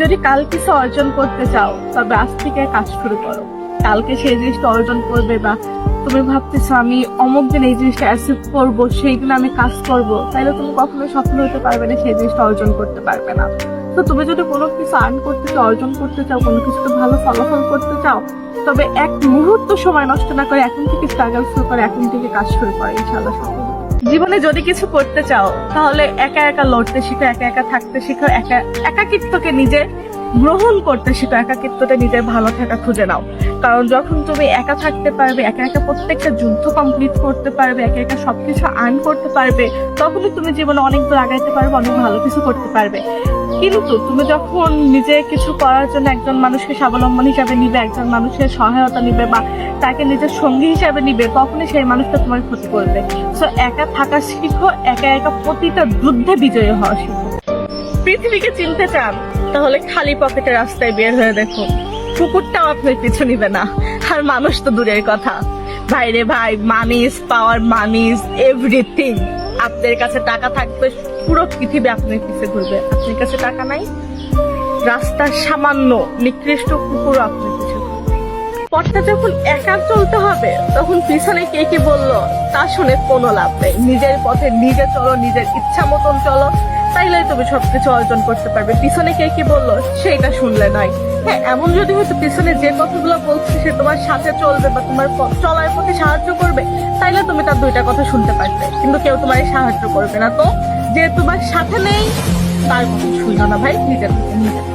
যদি কাল কিছু অর্জন করতে চাও, তবে আজ থেকে কাজ শুরু করো। কালকে সেই জিনিসটা অর্জন করবে বা তুমি ভাবতেছো, আমি অমুক দিন এই জিনিসটা অ্যাচিভ করব, সেই দিন আমি কাজ করব। তাহলে তুমি কখনো সফল হতে পারবে না, সেই জিনিসটা অর্জন করতে পারবে না। তো তুমি যদি কোনো কিছু আর্ন করতে চাও, অর্জন করতে চাও, কোনো কিছুতে ভালো ফলাফল করতে চাও, তবে এক মুহূর্ত সময় নষ্ট না করে এখন থেকে স্ট্রাগল শুরু করে, এখন থেকে কাজ শুরু করে, ইনশাআল্লাহ। জীবনে যদি কিছু করতে চাও, তাহলে একা একা লড়তে শিখো, একা একা থাকতে শিখো, একা, একাকিত্বকে নিজে গ্রহণ করতে শিখো একাকিত্বতে নিজের ভালো থাকা খুঁজে নাও। কারণ যখন তুমি একা থাকতে পারবে, একা একা প্রত্যেকটা যুদ্ধ কমপ্লিট করতে পারবে, একা একা সবকিছু আর্ন করতে পারবে, তখনই তুমি জীবনে অনেক দূর আগাইতে পারবে, অনেক ভালো কিছু করতে পারবে। কিন্তু তুমি যখন নিজে কিছু করার জন্য একজন মানুষকে স্বাবলম্বন হিসাবে নিবে, একজন মানুষের সহায়তা নিবে বা তাকে নিজের সঙ্গী হিসাবে নিবে, তখনই সেই মানুষটা তোমার ক্ষতি করবে। সো একা থাকা শিখো, একা একা প্রতিটা যুদ্ধে বিজয়ী হওয়া শিখো। পৃথিবীকে চিনতে চান, তাহলে খালি পকেটে রাস্তায় বের হয়ে দেখুন কুকুরটাও আপনার পিছু নিবে না। আর মানুষ তো দূরের কথা। ভাই রে ভাই মানিস পাওয়ার মানিস এভরিথিং আপনার কাছে টাকা থাকবে পুরো পৃথিবী আপনার পিছে ঘুরবে। আপনার কাছে টাকা নাই, রাস্তার সামান্য, নিকৃষ্ট কুকুর আপনার পিছে ঘুরবে। পথটা যখন একা চলতে হবে, তখন পিছনে কে কি বলল, তা শুনে কোনো লাভ নেই। নিজের পথে নিজে চলো, নিজের ইচ্ছা মতন চলো, তাইলে তুমি সবকিছু অর্জন করতে পারবে। পিছনে কে কি বলল, সেইটা শুনলে নয়। হ্যাঁ এমন যদি হয়তো পিছনে যে কথাগুলো বলছে, সে তোমার সাথে চলবে বা তোমার চলার পথে সাহায্য করবে, তাইলে তুমি তার দুইটা কথা শুনতে পারবে। কিন্তু কেউ তোমার সাহায্য করবে না। তো যে তোমার সাথে নেই তার সুজানা শুনো না ভাই নিজের নিজের